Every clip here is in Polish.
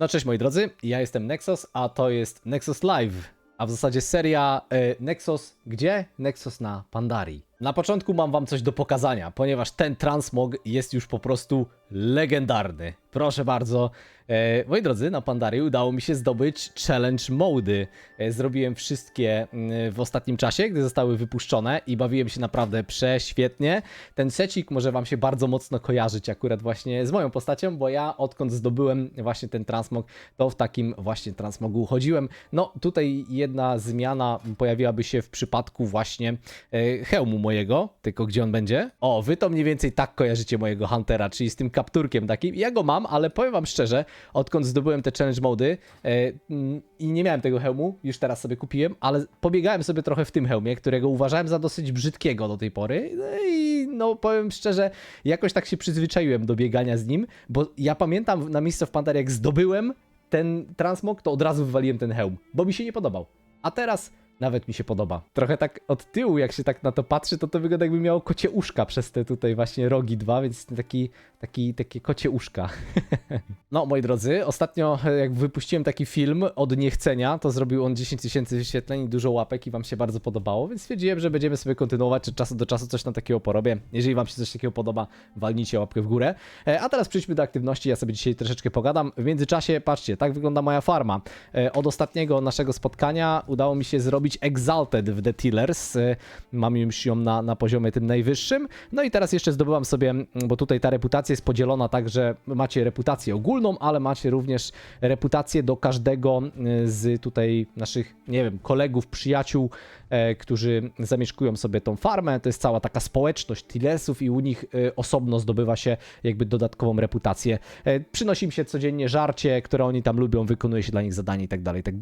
No cześć moi drodzy, ja jestem Nexus, a to jest Nexus Live, a w zasadzie seria e, Nexus gdzie? Nexus na Pandarii. Na początku mam wam coś do pokazania, ponieważ ten transmog jest już po prostu legendarny. Proszę bardzo, e, moi drodzy, na Pandarii udało mi się zdobyć challenge mody. E, zrobiłem wszystkie mm, w ostatnim czasie, gdy zostały wypuszczone i bawiłem się naprawdę prześwietnie. Ten secik może wam się bardzo mocno kojarzyć akurat właśnie z moją postacią, bo ja odkąd zdobyłem właśnie ten transmog, to w takim właśnie transmogu chodziłem. No tutaj jedna zmiana pojawiłaby się w przypadku właśnie e, hełmu mojego, tylko gdzie on będzie? O, wy to mniej więcej tak kojarzycie mojego Huntera, czyli z tym kapturkiem takim. Ja go mam, ale powiem wam szczerze, odkąd zdobyłem te challenge mody e, mm, i nie miałem tego hełmu, już teraz sobie kupiłem, ale pobiegałem sobie trochę w tym hełmie, którego uważałem za dosyć brzydkiego do tej pory no i no powiem szczerze, jakoś tak się przyzwyczaiłem do biegania z nim, bo ja pamiętam na miejsce w Pandarii, jak zdobyłem ten transmog, to od razu wywaliłem ten hełm, bo mi się nie podobał. A teraz nawet mi się podoba. Trochę tak od tyłu, jak się tak na to patrzy, to to wygląda jakby miało kocie uszka przez te tutaj właśnie rogi dwa, więc taki, taki, takie kocie uszka. no, moi drodzy, ostatnio e, jak wypuściłem taki film od niechcenia, to zrobił on 10 tysięcy wyświetleń i dużo łapek i wam się bardzo podobało, więc stwierdziłem, że będziemy sobie kontynuować, czy czasu do czasu coś na takiego porobię. Jeżeli wam się coś takiego podoba, walnijcie łapkę w górę. E, A teraz przejdźmy do aktywności, ja sobie dzisiaj troszeczkę pogadam. W międzyczasie, patrzcie, tak wygląda moja farma. E, Od ostatniego naszego spotkania udało mi się zrobić Exalted w The Tillers. E, Mam już ją na, na poziomie tym najwyższym. No i teraz jeszcze zdobyłam sobie, bo tutaj ta reputacja jest podzielona tak, że macie reputację ogólną, ale macie również reputację do każdego e, z tutaj naszych, nie wiem, kolegów, przyjaciół, którzy zamieszkują sobie tą farmę. To jest cała taka społeczność Tillersów i u nich e, osobno zdobywa się jakby dodatkową reputację. E, Przynosi im się codziennie żarcie, które oni tam lubią, wykonuje się dla nich zadanie i tak dalej, i tak.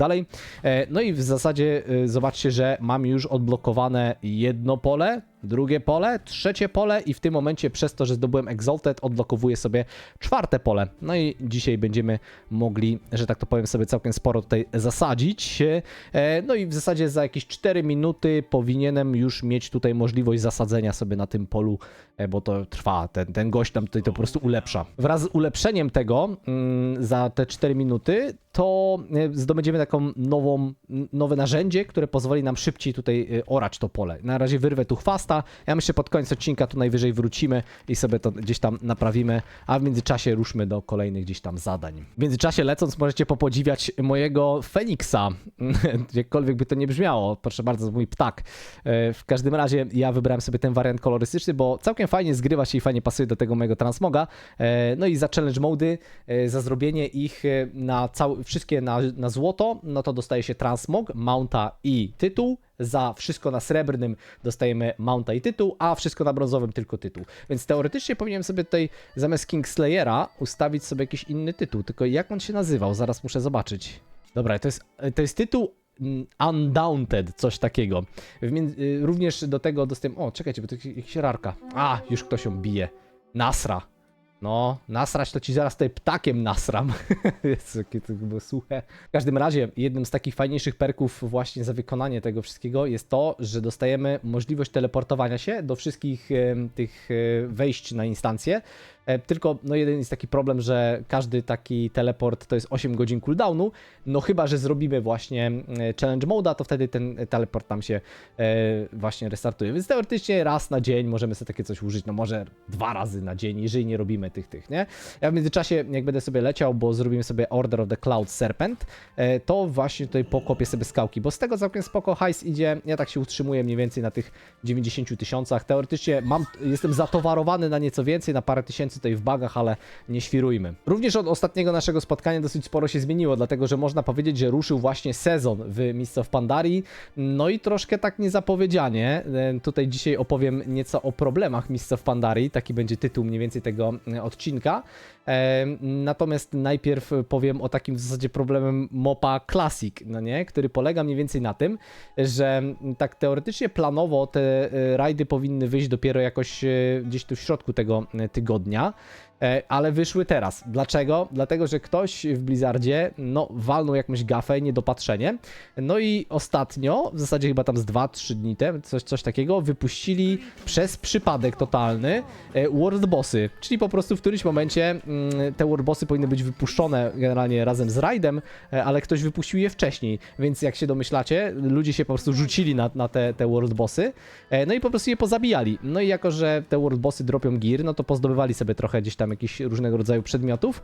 E, No i w zasadzie e, zobaczcie, że mam już odblokowane jedno pole, drugie pole, trzecie pole i w tym momencie przez to, że zdobyłem Exalted, odblokowuję sobie czwarte pole. No i dzisiaj będziemy mogli, że tak to powiem sobie całkiem sporo tutaj zasadzić. E, No i w zasadzie za jakieś 4 minuty powinienem już mieć tutaj możliwość zasadzenia sobie na tym polu, e, bo to trwa, ten, ten gość tam tutaj to po prostu ulepsza. Wraz z ulepszeniem tego mm, za te 4 minuty to e, zdobędziemy taką nową, nowe narzędzie, które pozwoli nam szybciej tutaj orać to pole. Na razie wyrwę tu chwasta, ja myślę pod koniec odcinka tu najwyżej wrócimy i sobie to gdzieś tam naprawimy, a w międzyczasie ruszmy do kolejnych gdzieś tam zadań. W międzyczasie lecąc możecie popodziwiać mojego Feniksa, jakkolwiek by to nie brzmiało, proszę bardzo, mój ptak. E, W każdym razie ja wybrałem sobie ten wariant kolorystyczny, bo całkiem fajnie zgrywa się i fajnie pasuje do tego mojego transmoga. E, No i za challenge mody, e, za zrobienie ich na cały, wszystkie na, na złoto, no to dostaje się transmog, mounta i tytuł. Za wszystko na srebrnym dostajemy mounta i tytuł, a wszystko na brązowym tylko tytuł. Więc teoretycznie powinienem sobie tutaj zamiast Kingslayera ustawić sobie jakiś inny tytuł. Tylko jak on się nazywał? Zaraz muszę zobaczyć. Dobra, to jest, to jest tytuł mm, Undaunted, coś takiego. Y, również do tego dostałem. O, czekajcie, bo to jakiś- rarka. A, już ktoś ją bije. Nasra. No, nasrać to ci zaraz tutaj ptakiem nasram. Jest jakie to było suche. W każdym razie, jednym z takich fajniejszych perków właśnie za wykonanie tego wszystkiego jest to, że dostajemy możliwość teleportowania się do wszystkich tych e, wejść na instancję. E, Tylko no jeden jest taki problem, że każdy taki teleport to jest 8 godzin cooldownu. No chyba, że zrobimy właśnie e, challenge moda, to wtedy ten teleport tam się e, właśnie restartuje. Więc teoretycznie raz na dzień możemy sobie takie coś użyć, no może dwa razy na dzień, jeżeli nie robimy tych, tych, nie? Ja w międzyczasie, jak będę sobie leciał, bo zrobimy sobie Order of the Cloud Serpent, to właśnie tutaj pokopię sobie skałki, bo z tego całkiem spoko hajs idzie, ja tak się utrzymuję mniej więcej na tych 90 tysiącach. Teoretycznie mam, jestem zatowarowany na nieco więcej, na parę tysięcy tutaj w bagach, ale nie świrujmy. Również od ostatniego naszego spotkania dosyć sporo się zmieniło, dlatego że można powiedzieć, że ruszył właśnie sezon w Mists of Pandarii, no i troszkę tak niezapowiedzianie. E, Tutaj dzisiaj opowiem nieco o problemach Mists of Pandarii, taki będzie tytuł mniej więcej tego e, odcinka. E, Natomiast najpierw powiem o takim w zasadzie problemem mopa Classic, no nie? który polega mniej więcej na tym, że tak teoretycznie planowo te rajdy powinny wyjść dopiero jakoś gdzieś tu w środku tego e, tygodnia. E, ale wyszły teraz. Dlaczego? Dlatego, że ktoś w Blizzardzie, no, walnął jakąś gafę, niedopatrzenie. No i ostatnio, w zasadzie chyba tam z 2-3 dni temu, coś, coś takiego, wypuścili przez przypadek totalny e, World Bossy. Czyli po prostu w którymś momencie mm, te World Bossy powinny być wypuszczone generalnie razem z rajdem, e, ale ktoś wypuścił je wcześniej. Więc jak się domyślacie, ludzie się po prostu rzucili na, na te, te World Bossy, e, no i po prostu je pozabijali. No i jako, że te World Bossy dropią gear, no to pozdobywali sobie trochę gdzieś tam jakichś różnego rodzaju przedmiotów,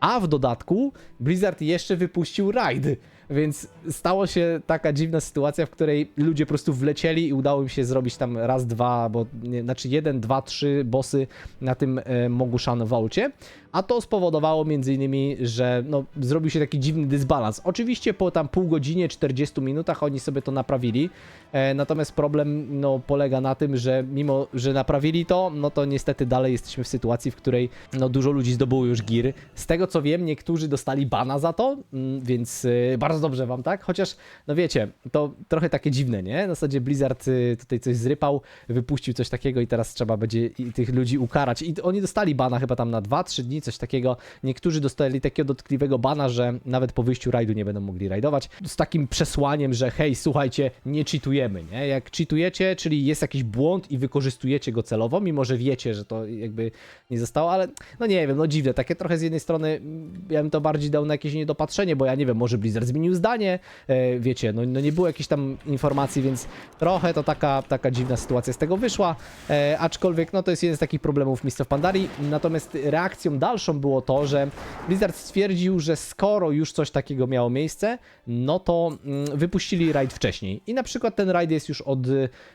a w dodatku Blizzard jeszcze wypuścił raid, więc stało się taka dziwna sytuacja, w której ludzie po prostu wlecieli i udało im się zrobić tam raz, dwa, bo nie, znaczy jeden, dwa, trzy bossy na tym e, Mogushan Vaulcie, a to spowodowało między innymi, że no, zrobił się taki dziwny dysbalans. Oczywiście po tam pół godzinie, 40 minutach oni sobie to naprawili, e, natomiast problem no, polega na tym, że mimo, że naprawili to, no to niestety dalej jesteśmy w sytuacji, w której no, dużo ludzi zdobyło już gear. Z tego co wiem, niektórzy dostali bana za to, mm, więc e, bardzo dobrze wam, tak? Chociaż, no wiecie, to trochę takie dziwne, nie? Na zasadzie Blizzard e, tutaj coś zrypał, wypuścił coś takiego i teraz trzeba będzie tych ludzi ukarać. I oni dostali bana chyba tam na 2-3 dni, coś takiego. Niektórzy dostali takiego dotkliwego bana, że nawet po wyjściu rajdu nie będą mogli rajdować. Z takim przesłaniem, że hej, słuchajcie, nie cheatujemy, nie? Jak cheatujecie, czyli jest jakiś błąd i wykorzystujecie go celowo, mimo że wiecie, że to jakby nie zostało, ale no nie wiem, no dziwne, takie trochę z jednej strony mm, ja bym to bardziej dał na jakieś niedopatrzenie, bo ja nie wiem, może Blizzard zmienił zdanie, e, wiecie, no, no nie było jakichś tam informacji, więc trochę to taka, taka dziwna sytuacja z tego wyszła, e, aczkolwiek no to jest jeden z takich problemów Mist of Pandarii, natomiast reakcją dalszą było to, że Blizzard stwierdził, że skoro już coś takiego miało miejsce, no to mm, wypuścili raid wcześniej. I na przykład ten raid jest już od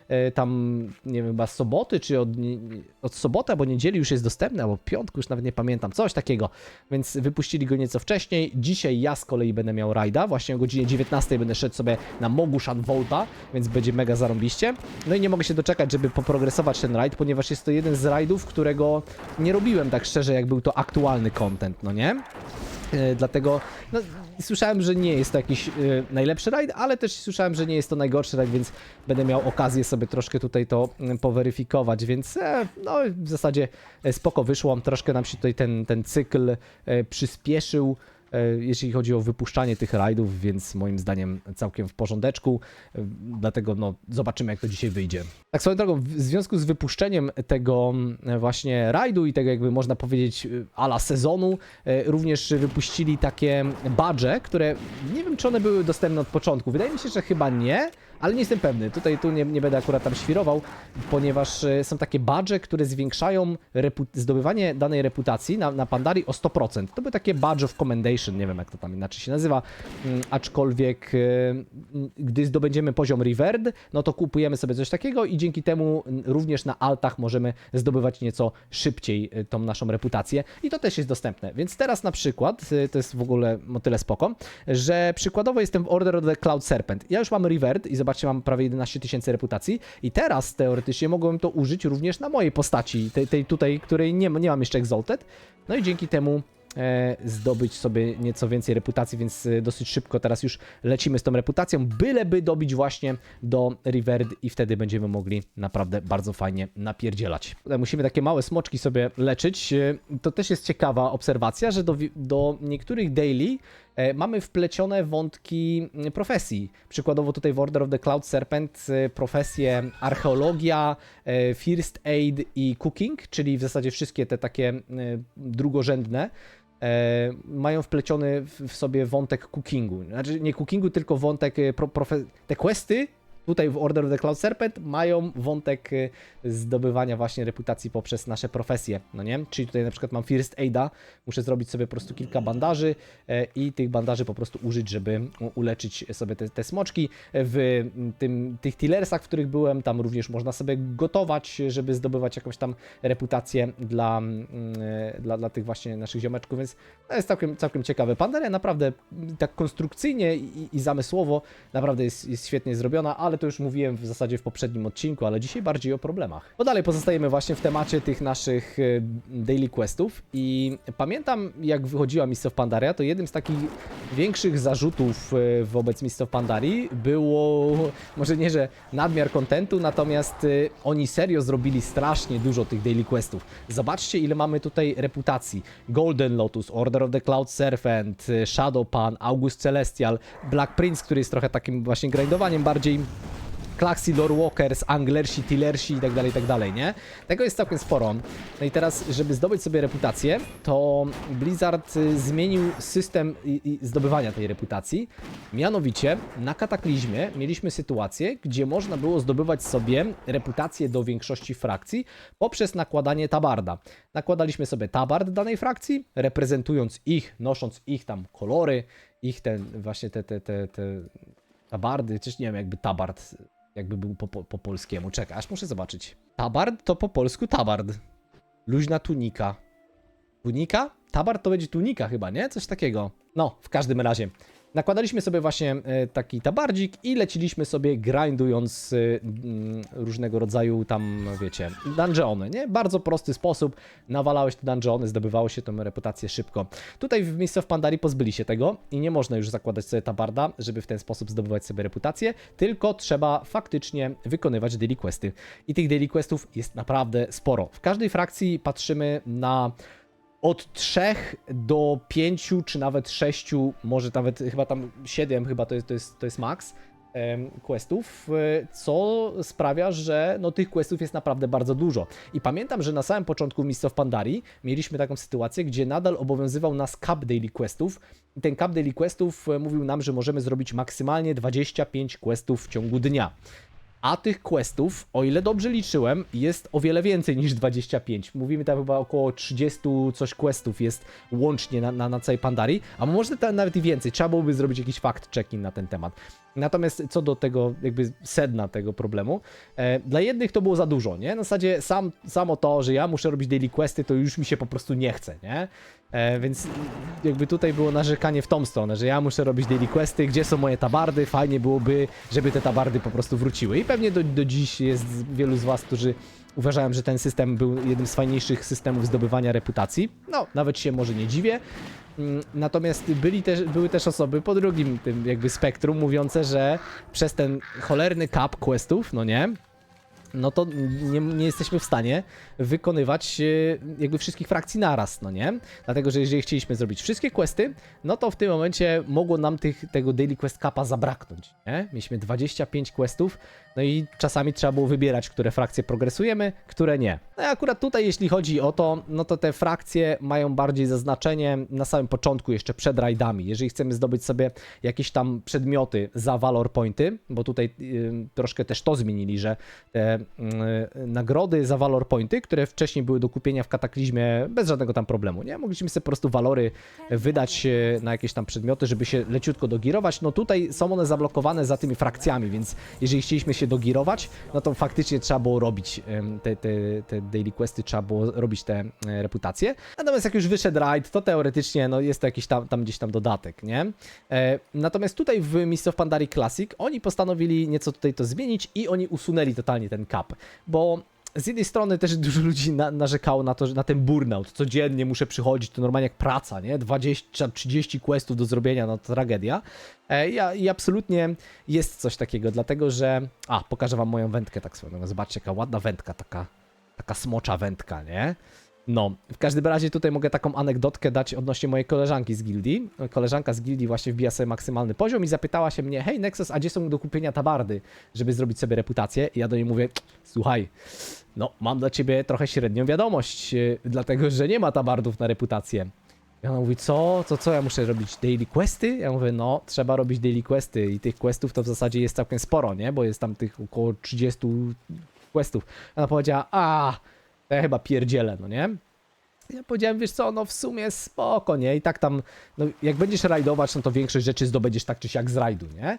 e, tam, nie wiem, chyba soboty, czy od, od soboty albo niedzieli już jest dostępny, albo piątku, już nawet nie pamiętam, coś takiego. Więc wypuścili go nieco wcześniej. Dzisiaj ja z kolei będę miał raida, właśnie o godzinie 19 będę szedł sobie na Mogushan Volta, więc będzie mega zarąbiście. No i nie mogę się doczekać, żeby poprogresować ten raid, ponieważ jest to jeden z raidów, którego nie robiłem tak szczerze, jak był to aktualny content, no nie? E, Dlatego no, słyszałem, że nie jest to jakiś e, najlepszy raid, ale też słyszałem, że nie jest to najgorszy raid, więc będę miał okazję sobie troszkę tutaj to mm, poweryfikować, więc e, no w zasadzie e, spoko wyszło. Troszkę nam się tutaj ten, ten cykl przyspieszył. E, Jeśli chodzi o wypuszczanie tych rajdów, więc moim zdaniem całkiem w porządeczku. e, Dlatego no, zobaczymy, jak to dzisiaj wyjdzie. Tak swoją drogą, w związku z wypuszczeniem tego mm, właśnie rajdu i tego jakby można powiedzieć ala sezonu, e, również wypuścili takie badże, które nie wiem, czy one były dostępne od początku. Wydaje mi się, że chyba nie, ale nie jestem pewny. Tutaj tu nie, nie będę akurat tam świrował, ponieważ e, są takie badże, które zwiększają zdobywanie danej reputacji na, na Pandarii o 100%. To były takie badge of commendation, nie wiem jak to tam inaczej się nazywa, Mm, aczkolwiek e, gdy zdobędziemy poziom Reverd, no to kupujemy sobie coś takiego i dzięki temu również na altach możemy zdobywać nieco szybciej e, tą naszą reputację i to też jest dostępne. Więc teraz na przykład, to jest w ogóle o tyle spoko, że przykładowo jestem w Order of the Cloud Serpent. Ja już mam Reverd i zobaczcie, mam prawie 11 tysięcy reputacji i teraz teoretycznie mogłem to użyć również na mojej postaci, tej, tej tutaj, której nie, nie mam jeszcze Exalted. No i dzięki temu e, zdobyć sobie nieco więcej reputacji, więc e, dosyć szybko teraz już lecimy z tą reputacją, byleby dobić właśnie do Riverd i wtedy będziemy mogli naprawdę bardzo fajnie napierdzielać. Tutaj Musimy takie małe smoczki sobie leczyć. E, To też jest ciekawa obserwacja, że do, do niektórych daily e, mamy wplecione wątki mm, profesji. Przykładowo tutaj w Order of the Cloud Serpent e, profesje archeologia, e, first aid i cooking, czyli w zasadzie wszystkie te takie e, drugorzędne e, mają wpleciony w, sobie wątek cookingu. Znaczy nie cookingu, tylko wątek e, pro, profe- te questy tutaj w Order of the Cloud Serpent mają wątek e, zdobywania właśnie reputacji poprzez nasze profesje, no nie? Czyli tutaj na przykład mam First Aida, muszę zrobić sobie po prostu kilka bandaży e, i tych bandaży po prostu użyć, żeby uleczyć sobie te, te smoczki. W tym, tych tillersach, w których byłem, tam również można sobie gotować, żeby zdobywać jakąś tam reputację dla, mm, e, dla, dla tych właśnie naszych ziomeczków, więc to jest całkiem, całkiem ciekawe. Pandaria naprawdę tak konstrukcyjnie i, i zamysłowo naprawdę jest, jest świetnie zrobiona, ale ale to już mówiłem w zasadzie w poprzednim odcinku, ale dzisiaj bardziej o problemach. Bo dalej pozostajemy właśnie w temacie tych naszych e, daily questów i pamiętam jak wychodziła Mist of Pandaria, to jednym z takich większych zarzutów e, wobec Mist of Pandarii było, może nie, że nadmiar kontentu, natomiast e, oni serio zrobili strasznie dużo tych daily questów. Zobaczcie ile mamy tutaj reputacji. Golden Lotus, Order of the Cloud Serpent, Shadow Pan, August Celestial, Black Prince, który jest trochę takim właśnie grindowaniem bardziej Klaxi, Lore Walkers, Anglersi, Tillersi i tak dalej, i tak dalej, nie? Tego jest całkiem sporo. No i teraz, żeby zdobyć sobie reputację, to Blizzard y, zmienił system i, i zdobywania tej reputacji. Mianowicie, na Kataklizmie mieliśmy sytuację, gdzie można było zdobywać sobie reputację do większości frakcji poprzez nakładanie tabarda. Nakładaliśmy sobie tabard danej frakcji, reprezentując ich, nosząc ich tam kolory, ich ten, właśnie te, te, te, te tabardy, czyż nie wiem, jakby tabard jakby był po, po, po polskiemu. Czekaj, aż muszę zobaczyć. Tabard to po polsku tabard. Luźna tunika. Tunika? Tabard to będzie tunika chyba, nie? Coś takiego. No, w każdym razie. Nakładaliśmy sobie właśnie e, taki tabardzik i leciliśmy sobie grindując e, mm, różnego rodzaju tam, wiecie, dungeony, nie? Bardzo prosty sposób. Nawalałeś te dungeony, zdobywało się tą reputację szybko. Tutaj w Mist of Pandarii pozbyli się tego i nie można już zakładać sobie tabarda, żeby w ten sposób zdobywać sobie reputację, tylko trzeba faktycznie wykonywać daily questy. I tych daily questów jest naprawdę sporo. W każdej frakcji patrzymy na od 3 do 5 czy nawet 6, może nawet chyba tam 7 chyba to jest, to jest, to jest max questów, e, co sprawia, że no, tych questów jest naprawdę bardzo dużo. I pamiętam, że na samym początku Mist of Pandarii mieliśmy taką sytuację, gdzie nadal obowiązywał nas cap daily questów i ten cap daily questów e, mówił nam, że możemy zrobić maksymalnie 25 questów w ciągu dnia. A tych questów, o ile dobrze liczyłem, jest o wiele więcej niż 25. Mówimy tam chyba około 30 coś questów jest łącznie na, na, na całej Pandarii, a może nawet i więcej. Trzeba byłoby zrobić jakiś fact checking na ten temat. Natomiast co do tego jakby sedna tego problemu, e, dla jednych to było za dużo, nie? Na zasadzie sam, samo to, że ja muszę robić daily questy, to już mi się po prostu nie chce, nie? E, więc jakby tutaj było narzekanie w tą stronę, że ja muszę robić daily questy, gdzie są moje tabardy, fajnie byłoby, żeby te tabardy po prostu wróciły. I pewnie do, do dziś jest wielu z was, którzy uważają, że ten system był jednym z fajniejszych systemów zdobywania reputacji. No, nawet się może nie dziwię. Mm, Natomiast byli też, były też osoby po drugim tym jakby spektrum mówiące, że przez ten cholerny cap questów, no nie, no to nie, nie jesteśmy w stanie wykonywać e, jakby wszystkich frakcji naraz, no nie? Dlatego, że jeżeli chcieliśmy zrobić wszystkie questy, no to w tym momencie mogło nam tych, tego daily quest capa zabraknąć, nie? Mieliśmy 25 questów, no i czasami trzeba było wybierać, które frakcje progresujemy, które nie. No i akurat tutaj, jeśli chodzi o to, no to te frakcje mają bardziej zaznaczenie na samym początku, jeszcze przed rajdami. Jeżeli chcemy zdobyć sobie jakieś tam przedmioty za valor pointy, bo tutaj y, troszkę też to zmienili, że te y, nagrody za valor pointy, które wcześniej były do kupienia w kataklizmie bez żadnego tam problemu, nie? Mogliśmy sobie po prostu walory wydać y, na jakieś tam przedmioty, żeby się leciutko dogirować. No tutaj są one zablokowane za tymi frakcjami, więc jeżeli chcieliśmy się dogirować, no to faktycznie trzeba było robić te, te, te daily questy, trzeba było robić te e, reputacje. Natomiast jak już wyszedł raid, to teoretycznie no, jest to jakiś tam, tam gdzieś tam dodatek, nie? E, natomiast tutaj w Mist of Pandarii Classic oni postanowili nieco tutaj to zmienić i oni usunęli totalnie ten cap, bo z jednej strony też dużo ludzi na, narzekało na to, że na ten burnout. Codziennie muszę przychodzić, to normalnie jak praca, nie? 20-30 questów do zrobienia, no to tragedia. E, ja, I absolutnie jest coś takiego, dlatego że. A, pokażę wam moją wędkę tak swoją. Zobaczcie, jaka ładna wędka, taka, taka smocza wędka, nie? No, w każdym razie tutaj mogę taką anegdotkę dać odnośnie mojej koleżanki z gildii. Koleżanka z gildii właśnie wbija sobie maksymalny poziom i zapytała się mnie, hej Nexus, a gdzie są do kupienia tabardy, żeby zrobić sobie reputację? I ja do niej mówię, słuchaj, no mam dla ciebie trochę średnią wiadomość, yy, dlatego że nie ma tabardów na reputację. I ona mówi, co? Co, co ja muszę robić? Daily questy? Ja mówię, no, trzeba robić daily questy i tych questów to w zasadzie jest całkiem sporo, nie? Bo jest tam tych około 30 questów. Ona powiedziała, a, to ja chyba pierdzielę, no nie? Ja powiedziałem, wiesz co, no w sumie spoko, nie? I tak tam, no jak będziesz rajdować, no to większość rzeczy zdobędziesz tak czy siak z rajdu, nie?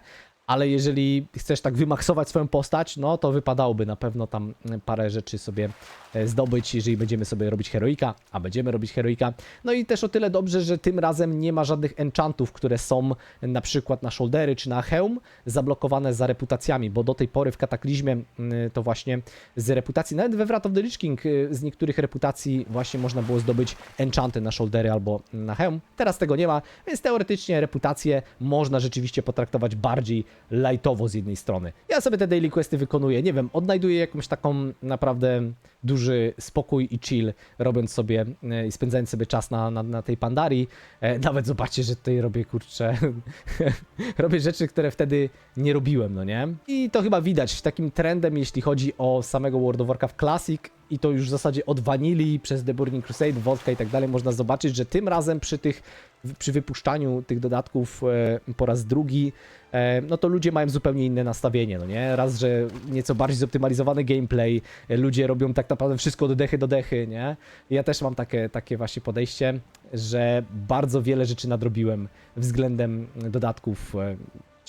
Ale jeżeli chcesz tak wymaksować swoją postać, no to wypadałoby na pewno tam mm, parę rzeczy sobie e, zdobyć, jeżeli będziemy sobie robić heroika, a będziemy robić heroika. No i też o tyle dobrze, że tym razem nie ma żadnych enchantów, które są na przykład na shouldery czy na hełm zablokowane za reputacjami, bo do tej pory w kataklizmie mm, to właśnie z reputacji, nawet we Wrath of the Lich King z niektórych reputacji właśnie można było zdobyć enchanty na shouldery albo na hełm. Teraz tego nie ma, więc teoretycznie reputację można rzeczywiście potraktować bardziej lightowo z jednej strony. Ja sobie te daily questy wykonuję, nie wiem, odnajduję jakąś taką naprawdę duży spokój i chill, robiąc sobie e, i spędzając sobie czas na, na, na tej Pandarii. E, Nawet zobaczcie, że tutaj robię, kurczę, robię rzeczy, które wtedy nie robiłem, no nie? I to chyba widać takim trendem, jeśli chodzi o samego World of Warcraft Classic i to już w zasadzie od Vanilli przez The Burning Crusade, Vodka i tak dalej można zobaczyć, że tym razem przy tych przy wypuszczaniu tych dodatków e, po raz drugi, no to ludzie mają zupełnie inne nastawienie, no nie? Raz, że nieco bardziej zoptymalizowany gameplay, e, ludzie robią tak naprawdę wszystko do dechy do dechy, nie? Ja też mam takie, takie właśnie podejście, że bardzo wiele rzeczy nadrobiłem względem dodatków e,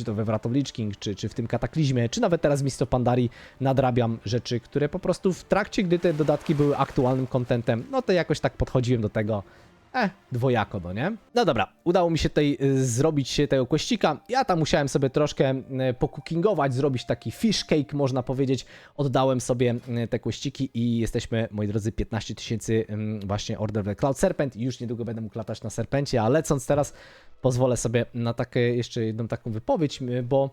czy to we Lich King, czy, czy w tym Kataklizmie, czy nawet teraz Mist of Pandarii nadrabiam rzeczy, które po prostu w trakcie, gdy te dodatki były aktualnym kontentem, no to jakoś tak podchodziłem do tego, E, dwojako, no nie? No dobra, udało mi się tutaj y, zrobić tego kweścika. Ja tam musiałem sobie troszkę y, pokookingować, zrobić taki fish cake, można powiedzieć. Oddałem sobie y, te kweściki i jesteśmy, moi drodzy, 15 tysięcy właśnie Order of the Cloud Serpent już niedługo będę mógł latać na Serpencie, a lecąc teraz pozwolę sobie na takie, jeszcze jedną taką wypowiedź, bo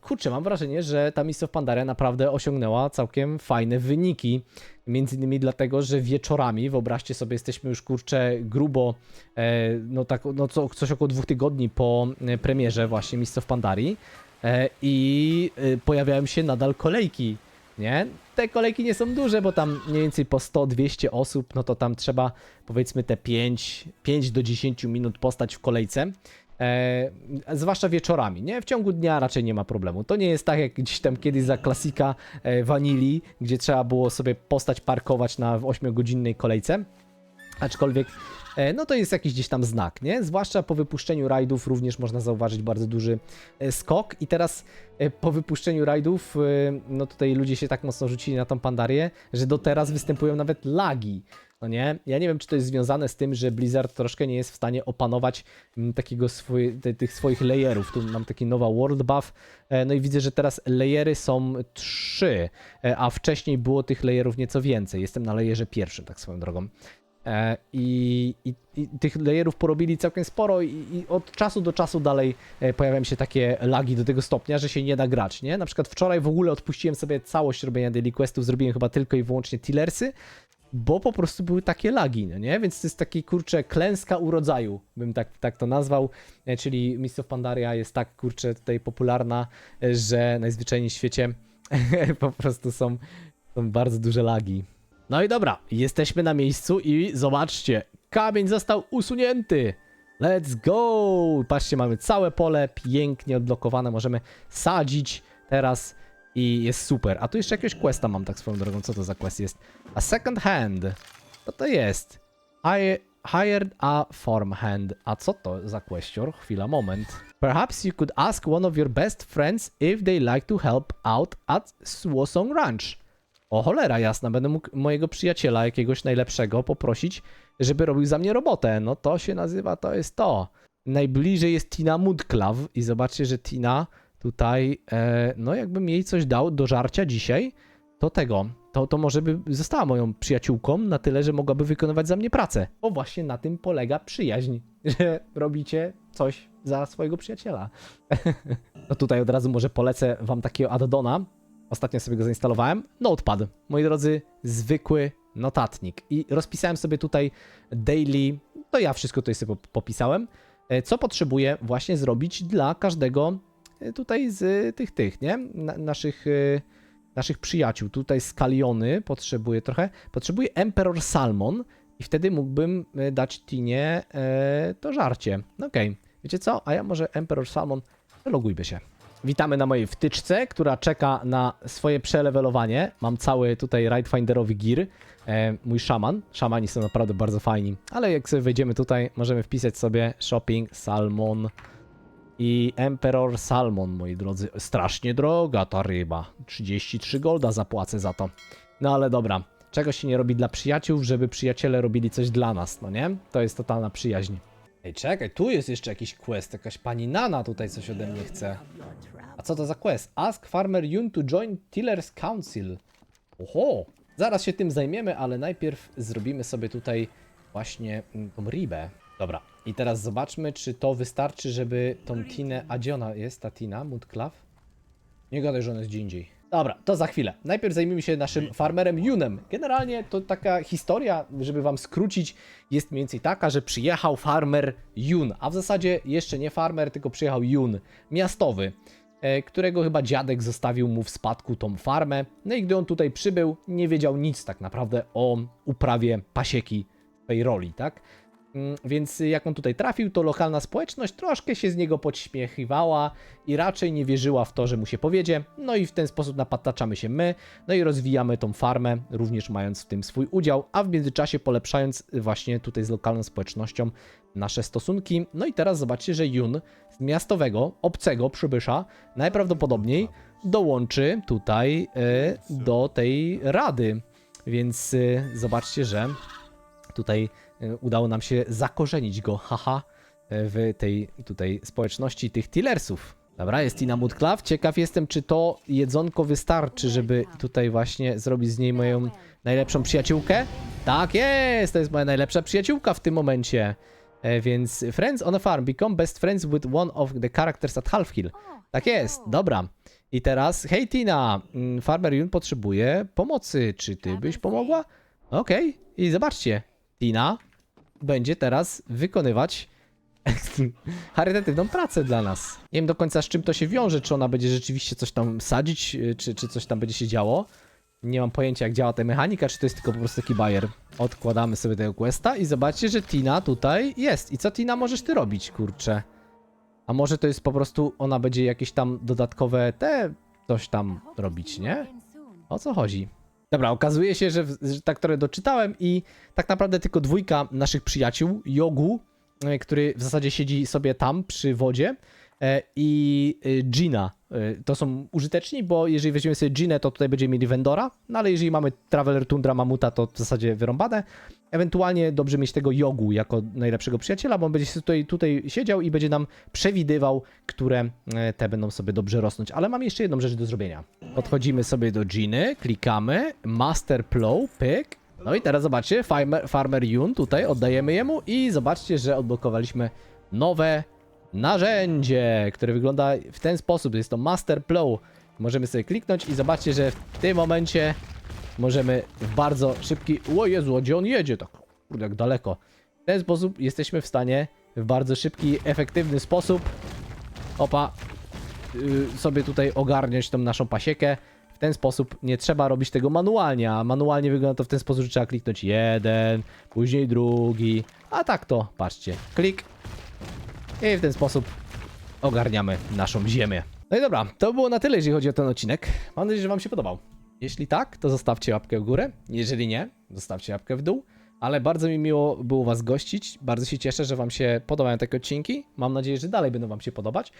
kurczę, mam wrażenie, że ta Mist of Pandaria naprawdę osiągnęła całkiem fajne wyniki. Między innymi dlatego, że wieczorami, wyobraźcie sobie, jesteśmy już kurczę grubo, e, no tak, no co, coś około dwóch tygodni po e, premierze właśnie Mist of Pandarii e, i e, pojawiają się nadal kolejki, nie? Te kolejki nie są duże, bo tam mniej więcej po 100-200 osób, no to tam trzeba powiedzmy te 5, 5 do 10 minut postać w kolejce. E, zwłaszcza wieczorami, nie? W ciągu dnia raczej nie ma problemu. To nie jest tak jak gdzieś tam kiedyś za klasika e, gdzie trzeba było sobie postać parkować na 8-godzinnej kolejce. Aczkolwiek, e, no to jest jakiś gdzieś tam znak, nie? Zwłaszcza po wypuszczeniu rajdów również można zauważyć bardzo duży e, skok. I teraz e, po wypuszczeniu rajdów, no tutaj ludzie się tak mocno rzucili na tą pandarię, że do teraz występują nawet lagi. No nie? Ja nie wiem, czy to jest związane z tym, że Blizzard troszkę nie jest w stanie opanować mm, takiego swój, te, tych swoich layerów. Tu mam taki nowa world buff. E, No i widzę, że teraz layery są trzy, e, a wcześniej było tych layerów nieco więcej. Jestem na layerze pierwszym, tak swoją drogą. E, I, i, I tych layerów porobili całkiem sporo i, i od czasu do czasu dalej pojawiają się takie lagi do tego stopnia, że się nie da grać, nie? Na przykład wczoraj w ogóle odpuściłem sobie całość robienia daily questów, zrobiłem chyba tylko i wyłącznie tillersy, bo po prostu były takie lagi, no nie? Więc to jest taki, kurczę, klęska urodzaju, bym tak, tak to nazwał, e, czyli Mist of Pandaria jest tak, kurczę, tutaj popularna, e, że najzwyczajniej w świecie po prostu są, są bardzo duże lagi. No i dobra, jesteśmy na miejscu i zobaczcie, kamień został usunięty. Let's go! Patrzcie, mamy całe pole pięknie odblokowane, możemy sadzić teraz i jest super. A tu jeszcze jakiegoś questa mam tak swoją drogą. Co to za quest jest? A second hand. Co to jest? I hired a farm hand. A co to za questor? Chwila, moment. Perhaps you could ask one of your best friends if they like to help out at Swosong Ranch. O cholera jasna, będę mógł mojego przyjaciela, jakiegoś najlepszego, poprosić, żeby robił za mnie robotę. No to się nazywa, to jest to. Najbliżej jest Tina Mudklaw i zobaczcie, że Tina tutaj, e, no jakbym jej coś dał do żarcia dzisiaj, to tego, to, to może by została moją przyjaciółką na tyle, że mogłaby wykonywać za mnie pracę. Bo właśnie na tym polega przyjaźń, że robicie coś za swojego przyjaciela. no tutaj od razu może polecę wam takiego addona, Ostatnio sobie go zainstalowałem. Notepad. Moi drodzy, zwykły notatnik. I rozpisałem sobie tutaj daily. To ja wszystko tutaj sobie pop- popisałem. e, Co potrzebuję właśnie zrobić dla każdego tutaj z tych, tych, nie? Na, naszych, e, naszych przyjaciół. Tutaj skaliony potrzebuję trochę. Potrzebuję Emperor Salmon i wtedy mógłbym e, dać Tinie e, to żarcie. Okej. Wiecie co? A ja może Emperor Salmon, logujmy się. Witamy na mojej wtyczce, która czeka na swoje przelewelowanie. Mam cały tutaj Ride Finderowy gear. E, mój szaman. Szamani są naprawdę bardzo fajni. Ale jak sobie wejdziemy tutaj, możemy wpisać sobie shopping salmon i Emperor Salmon, moi drodzy. Strasznie droga ta ryba. 33 golda zapłacę za to. No ale dobra. Czego się nie robi dla przyjaciół, żeby przyjaciele robili coś dla nas, no nie? To jest totalna przyjaźń. Ej, czekaj, tu jest jeszcze jakiś quest. Jakaś pani Nana tutaj coś ode mnie chce. A co to za quest? Ask Farmer Yun to join Tiller's Council. Oho! Zaraz się tym zajmiemy, ale najpierw zrobimy sobie tutaj właśnie mm, tą. Dobra, i teraz zobaczmy, czy to wystarczy, żeby tą Tinę... A gdzie ona jest, ta Tina? Mudclaw? Nie gadaj, że ona jest gdzie indziej. Dobra, to za chwilę. Najpierw zajmijmy się naszym farmerem Yunem. Generalnie to taka historia, żeby wam skrócić, jest mniej więcej taka, że przyjechał farmer Yun, a w zasadzie jeszcze nie farmer, tylko przyjechał Yun, miastowy, e, którego chyba dziadek zostawił mu w spadku tą farmę. No i gdy on tutaj przybył, nie wiedział nic tak naprawdę o uprawie pasieki tej roli, tak? Mm, Więc jak on tutaj trafił, to lokalna społeczność troszkę się z niego podśmiechiwała i raczej nie wierzyła w to, że mu się powiedzie. No i w ten sposób napataczamy się my, no i rozwijamy tą farmę, również mając w tym swój udział, a w międzyczasie polepszając właśnie tutaj z lokalną społecznością nasze stosunki. No i teraz zobaczcie, że Yun z miastowego, obcego przybysza najprawdopodobniej dołączy tutaj e, do tej rady. Więc e, zobaczcie, że tutaj udało nam się zakorzenić go, haha, e, w tej tutaj społeczności tych Tillersów. Dobra, jest Tina Mudclaw. Ciekaw jestem, czy to jedzonko wystarczy, żeby tutaj właśnie zrobić z niej moją najlepszą przyjaciółkę. Tak jest, to jest moja najlepsza przyjaciółka w tym momencie. E, więc Friends on a Farm. Become best friends with one of the characters at Half Hill. Tak jest, dobra. I teraz, hej Tina, mm, Farmer Yun potrzebuje pomocy. Czy ty byś pomogła? Okej, i zobaczcie, Tina będzie teraz wykonywać charytatywną pracę dla nas. Nie wiem do końca z czym to się wiąże, czy ona będzie rzeczywiście coś tam sadzić, y, czy, czy coś tam będzie się działo. Nie mam pojęcia jak działa ta mechanika, czy to jest tylko po prostu taki bajer. Odkładamy sobie tego questa i zobaczcie, że Tina tutaj jest. I co Tina możesz ty robić, kurczę? A może to jest po prostu, ona będzie jakieś tam dodatkowe te coś tam robić, nie? O co chodzi? Dobra, okazuje się, że, że tak trochę doczytałem i tak naprawdę tylko dwójka naszych przyjaciół, Jogu, e, który w zasadzie siedzi sobie tam przy wodzie i e, Gina. E, To są użyteczni, bo jeżeli weźmiemy sobie Ginę, to tutaj będziemy mieli Vendora, no ale jeżeli mamy Traveler Tundra Mamuta, to w zasadzie wyrąbane. Ewentualnie dobrze mieć tego Jogu jako najlepszego przyjaciela, bo on będzie tutaj, tutaj siedział i będzie nam przewidywał, które e, te będą sobie dobrze rosnąć. Ale mam jeszcze jedną rzecz do zrobienia. Podchodzimy sobie do Giny, klikamy, Master Plow, pyk. No i teraz zobaczcie, Farmer, Farmer Yun tutaj oddajemy jemu i zobaczcie, że odblokowaliśmy nowe narzędzie, które wygląda w ten sposób. Jest to Master Plow. Możemy sobie kliknąć i zobaczcie, że w tym momencie możemy w bardzo szybki... O Jezu, gdzie on jedzie? Tak, kurde, jak daleko. W ten sposób jesteśmy w stanie w bardzo szybki, efektywny sposób opa, y, sobie tutaj ogarniać tą naszą pasiekę. W ten sposób nie trzeba robić tego manualnie, a manualnie wygląda to w ten sposób, że trzeba kliknąć jeden, później drugi, a tak to, patrzcie, klik i w ten sposób ogarniamy naszą ziemię. No i dobra, to było na tyle, jeżeli chodzi o ten odcinek. Mam nadzieję, że Wam się podobał. Jeśli tak, to zostawcie łapkę w górę. Jeżeli nie, zostawcie łapkę w dół. Ale bardzo mi miło było Was gościć. Bardzo się cieszę, że Wam się podobają takie odcinki. Mam nadzieję, że dalej będą Wam się podobać.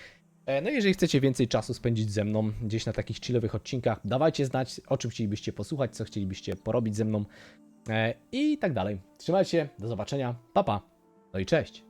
E, No i jeżeli chcecie więcej czasu spędzić ze mną gdzieś na takich chillowych odcinkach, dawajcie znać, o czym chcielibyście posłuchać, co chcielibyście porobić ze mną e, i tak dalej. Trzymajcie do zobaczenia, pa pa, no i cześć.